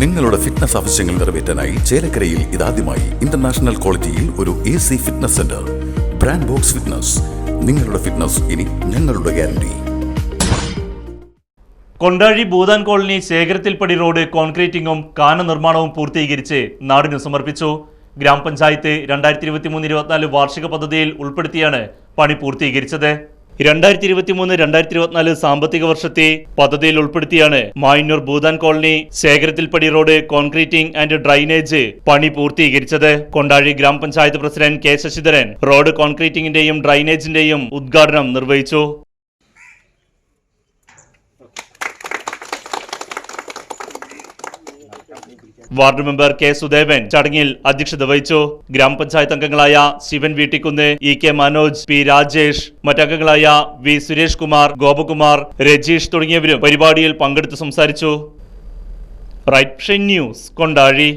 നിങ്ങളുടെ ഫിറ്റ്നസ് ആവശ്യങ്ങൾ നിറവേറ്റാനായി ചേലക്കരയിൽ ഇതാദ്യമായി ഇന്റർനാഷണൽ ക്വാളിറ്റിയിൽ ഒരു A C fitness centre brand box fitness നിങ്ങളുടെ ഫിറ്റ്നസ് ഇനി ഞങ്ങളുടെ ഗ്യാരണ്ടി കൊണ്ടാഴി ഭൂതാൻ കോളനി ശേഖരത്തിൽപ്പടി റോഡ് കോൺക്രീറ്റിംഗും കാന നിർമ്മാണവും പൂർത്തീകരിച്ച് നാടിനു സമർപ്പിച്ചു. ഗ്രാമപഞ്ചായത്ത് രണ്ടായിരത്തി ഇരുപത്തി മൂന്ന് ഇരുപത്തിനാല് വാർഷിക പദ്ധതിയിൽ ഉൾപ്പെടുത്തിയാണ് പണി പൂർത്തീകരിച്ചത്. രണ്ടായിരത്തി ഇരുപത്തി മൂന്ന് രണ്ടായിരത്തി ഇരുപത്തിനാല് സാമ്പത്തിക വർഷത്തെ പദ്ധതിയിൽ ഉൾപ്പെടുത്തിയാണ് മായന്നൂർ ഭൂതാൻ കോളനി ശേഖരത്തിൽപ്പടി റോഡ് കോൺക്രീറ്റിംഗ് ആൻഡ് ഡ്രൈനേജ് പണി പൂർത്തീകരിച്ചത്. Kondazhy grama panchayat president K Sasidharan road കോൺക്രീറ്റിംഗിന്റെയും ഡ്രൈനേജിന്റെയും ഉദ്ഘാടനം നിർവഹിച്ചു. വാർഡ് മെമ്പർ കെ സുദേവൻ ചടങ്ങിൽ അധ്യക്ഷത വഹിച്ചു. ഗ്രാമപഞ്ചായത്ത് അംഗങ്ങളായ Sivan Veettikkunnu E K Manoj P Rajesh മറ്റംഗങ്ങളായ V Suresh Kumar Gopakumar Rajeesh തുടങ്ങിയവരും പരിപാടിയിൽ പങ്കെടുത്ത് സംസാരിച്ചു. Right news Kondazhy.